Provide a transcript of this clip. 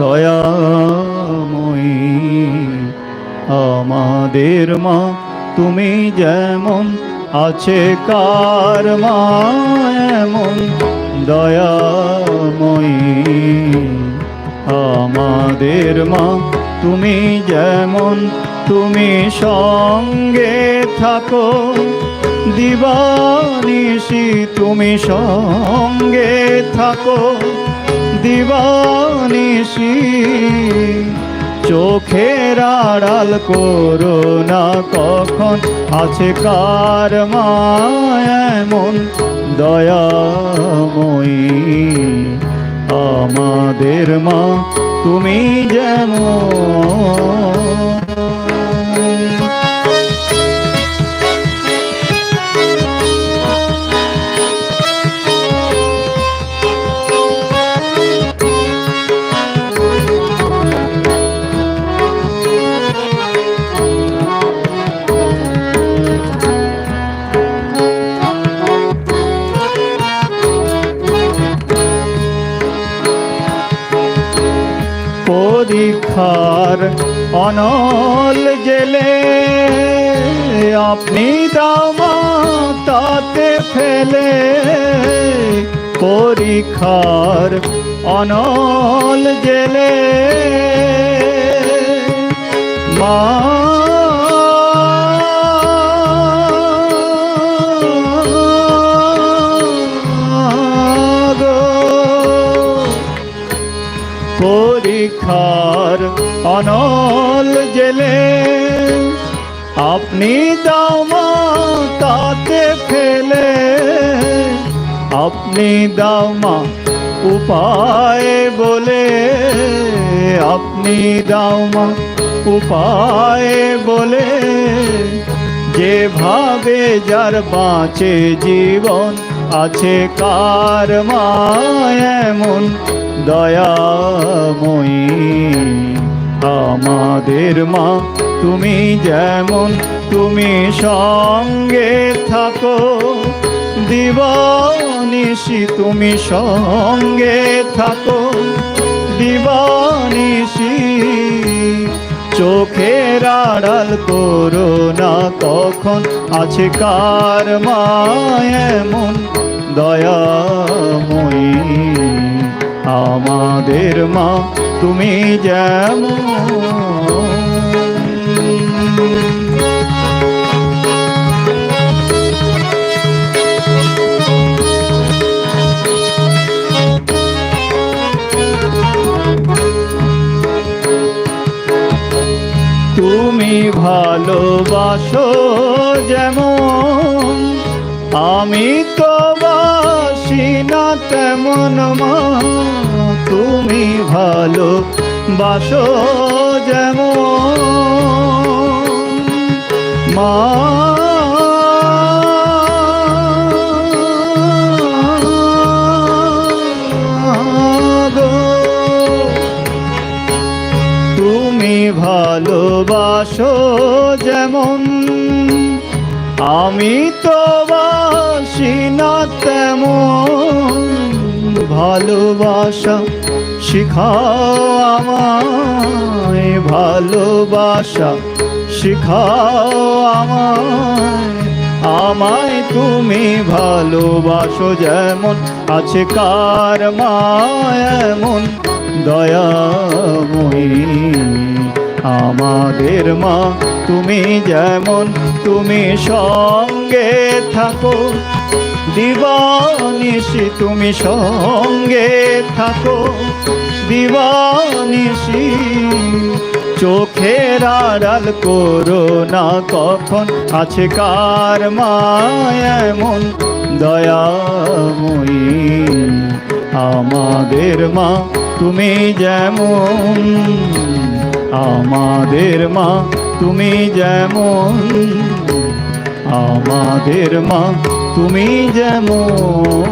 দয়াময়ী, আমাদের মা, তুমি যেমন আছে কার মায়ামন দয়াময়ী, আমাদের মা, তুমি যেমন, তুমি সঙ্গে থাকো। দিবানিশি, তুমি সঙ্গে থাকো। দিবানিশি, চোখের আড়াল করো না কখন। আছে কার মায়ামন দয়াময়ী? আমাদের মা, তুমি যেমন পরীক্ষার অনল গেলে আপনি দামা তাতে ফেলে। পরীক্ষার অনল গেলে মা অনল জেলে, আপনি দামা তাতে ফেলে। আপনি দামা উপায় বলে, আপনি দামা উপায় বলে। যেভাবে যার বাঁচে জীবন আছে, কার মায়ামন দয়াময়ী। আমাদের মা, তুমি যেমন তুমি সঙ্গে থাকো। দিবানিশি তুমি সঙ্গে থাকো। দিবানিশি চোখের আড়াল করো না, কখন আছে কার মায়ামন দয়াময়ী। আমাদের মা তুমি যেমন তুমি ভালোবাসো যেমন আমি তো বাসি না তেমন মা তুমি ভালো বাসো যেমন মা। তুমি ভালোবাসো যেমন আমি তো বাসি না তেমন। ভালোবাসা, শিখাও আমায় ভালোবাসা, শিখাও আমায় আমায় তুমি ভালোবাসো যেমন আছে কার মায়ামন দয়াময়ী আমাদের মা, তুমি যেমন তুমি সঙ্গে থাকো। দিবানিশি, তুমি সঙ্গে থাকো। দিবানিশি, চোখের আড়াল করো না কখন। আছে কার মায়ামন দয়াময়ী। আমাদের মা, তুমি যেমন। আমাদের মা, তুমি যেমন। আমাদের মা তুমি যেমন